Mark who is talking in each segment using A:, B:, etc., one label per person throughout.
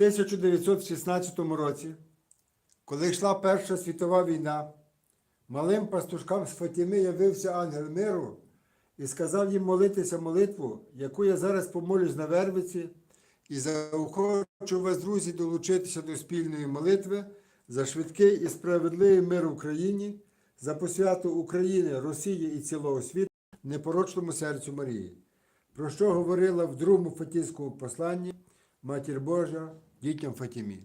A: 1916 році, коли йшла Перша світова війна, малим пастушкам з Фатіми явився ангел миру і сказав їм молитися молитву, яку я зараз помолюсь на Вервиці, і заохочу вас, друзі, долучитися до спільної молитви за швидкий і справедливий мир в Україні, за посвяту України, Росії і цілого світу непорочному серцю Марії, про що говорила в другому Фатійському посланні Матір Божа дітям Фатімі.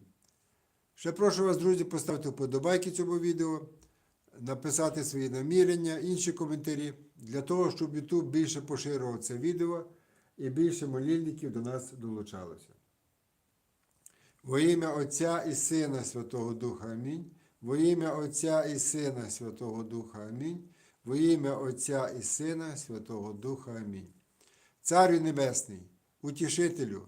A: Ще прошу вас, друзі, поставити вподобайки цьому відео, написати свої намірення, інші коментарі, для того, щоб YouTube більше поширював це відео і більше молільників до нас долучалося. Во ім'я Отця і Сина Святого Духа Амінь. Во ім'я Отця і Сина Святого Духа Амінь. Во ім'я Отця і Сина Святого Духа Амінь. Царю Небесний, утішителю,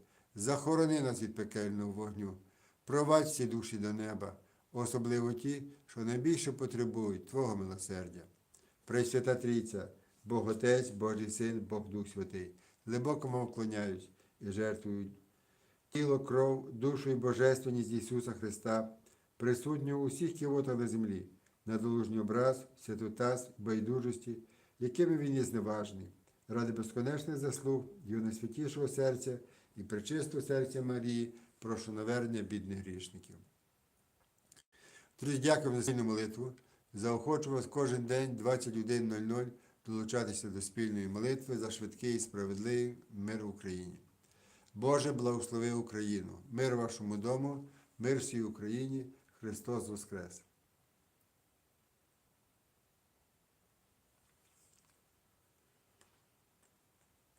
A: захорони нас від пекельного вогню, провадь всі душі до неба, особливо ті, що найбільше потребують Твого милосердя. Пресвята Трійця, Бог Отець, Божий Син, Бог Дух Святий, глибоко вам вклоняюсь і жертвую тіло, кров, душу і божественність Ісуса Христа, присутнього у всіх ківотах на землі, на долужній образ, святотаз, байдужості, якими він є зневажний, ради безконечних заслуг Його найсвятішого серця і пречистого серця Марії, прошу навернення бідних грішників. Друзі, дякуємо за спільну молитву. Заохочу вас кожен день 21.00 долучатися до спільної молитви за швидкий і справедливий мир в Україні. Боже, благослови Україну, мир вашому дому, мир всій Україні, Христос Воскрес!